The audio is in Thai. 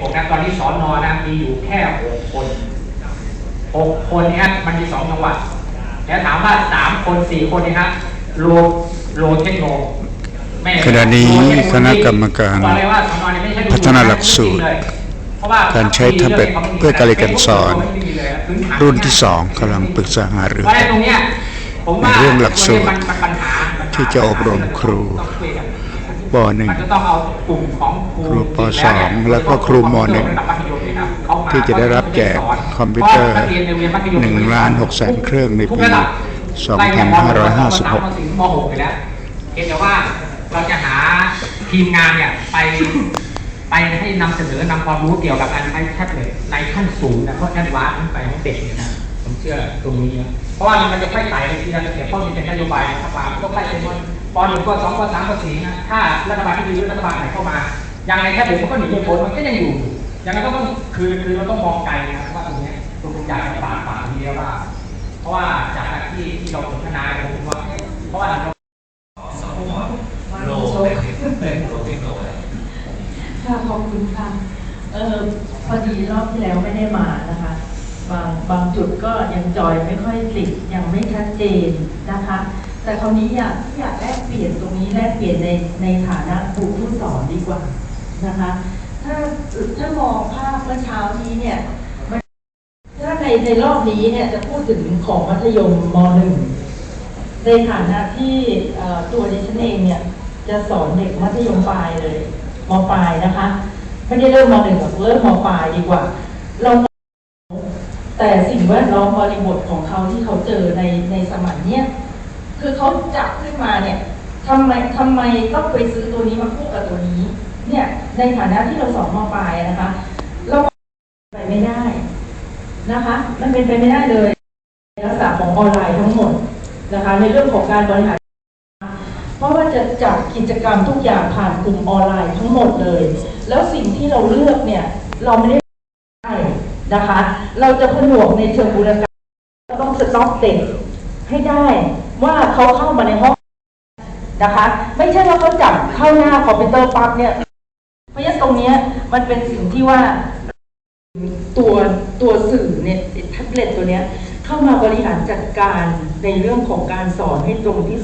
ผมนะตอนนี้สอนอนะมีอยู่แค่หกคนหกคนเนี่ยมันมีสองจังหวัด แล้วถามว่าสามคนสี่คนเนี่ยฮะโลโลเทคโนแม่ขณะนี้โลเทโคณะกรรมการบอกเลยว่าสอนอเนี่ยไม่ใช่ดูพัฒนาหลักสูตรเลยเพราะว่าการใช้แท็บเล็ตเพื่อการเรียนการสอน รุ่นที่สองกำลังปรึกษาหารือเพราะฉะนั้นตรงเนี้ยผมว่าในเรื่องหลักสูตรมันมันปัญหาปัญหาที่จะอบรมครูต้องคุยกัน ปหนึ่งมันจะต้องเอากลุ่มของครูครูปสองแล้วก็ครูมหนึ่งที่จะได้รับแจกคอมพิวเตอร์หนึ่งล้านหกแสนเครื่องในปี 2556ม .6 ไปแล้วเพียงแต่ว่าเราจะหาทีมงานเนี่ยไปไปให้นำเสนอนำความรู้เกี่ยวกับการใช้แท็บเล็ตในขั้นสูงนะเพราะแอดวานซ์ขึ้นไปให้เด็กเนี่ยนะผมเชื่อตรงนี้นะเพราะว่ามันจะค่อยไต่ไปทีละสเต็ปเพราะมันเป็นนโยบายรัฐบาลก็ไล่เป็นวัน ปหนึ่งปสองปสามปสี่นะถ้ารัฐบาลที่ดีรัฐบาลไหนเข้ามายังไงแค่เด็กมันก็หนีไม่พ้นมันก็ยังอยู่ยังไงก็ต้องคือคือเราต้องมองไกลนะครับว่าตรงนี้ตรงอยากจะฝากฝากทีเดียวว่า เพราะว่าจากที่ที่เราพัฒนาผมว่าเพราะว่าเราโลเป็นโลเทคโนโลค่ะขอบคุณค่ะเออพอดีรอบที่แล้วไม่ได้มานะคะบางบางจุดก็ยังจอยไม่ค่อยติดยังไม่ชัดเจนนะคะ แต่คราวนี้อยากอยากแลกเปลี่ยนตรงนี้แลกเปลี่ยนในในฐานะครูผู้สอนดีกว่านะคะ ถ้าถ้ามองภาพเมื่อเช้านี้เนี่ยถ้าในในรอบนี้เนี่ยจะพูดถึงของมัธยมมหนึ่งในฐานะที่ตัวดิฉันเองเนี่ยจะสอนเด็กมัธยมปลายเลยมปลายนะคะไม่ได้เริ่มมหนึ่งหรอกเริ่มมปลายดีกว่า เราแต่สิ่งแวดล้อมบริบทของเขาที่เขาเจอในในสมัยเนี้ย คือเขาจับขึ้นมาเนี่ยทำไมทำไมต้องไปซื้อตัวนี้มาคู่กับตัวนี้ เนี่ยในฐานะที่เราสอนมปลายนะคะ เราไปไม่ได้นะคะ มันเป็นไปไม่ได้เลยลักษณะของออนไลน์ทั้งหมดนะคะ ในเรื่องของการบริหารเพราะว่าจะจัดกิจกรรมทุกอย่างผ่านกลุ่มออนไลน์ทั้งหมดเลย แล้วสิ่งที่เราเลือกเนี่ย เราไม่ได้ได้นะคะ เราจะผนวกในเชิงบูรณาการเราต้องสต็อกเด็กให้ได้ ว่าเขาเข้ามาในห้องนะคะ ไม่ใช่ว่าเขาจับเข้าหน้าคอมพิวเตอร์ปั๊บเนี่ยเพราะฉะนั้นตรงนี้มันเป็นสิ่งที่ว่าตัวตัวสื่อเนี่ยแท็บเล็ตตัวเนี้ยเข้ามาบริหารจัดการในเรื่องของการสอนให้ตรงที่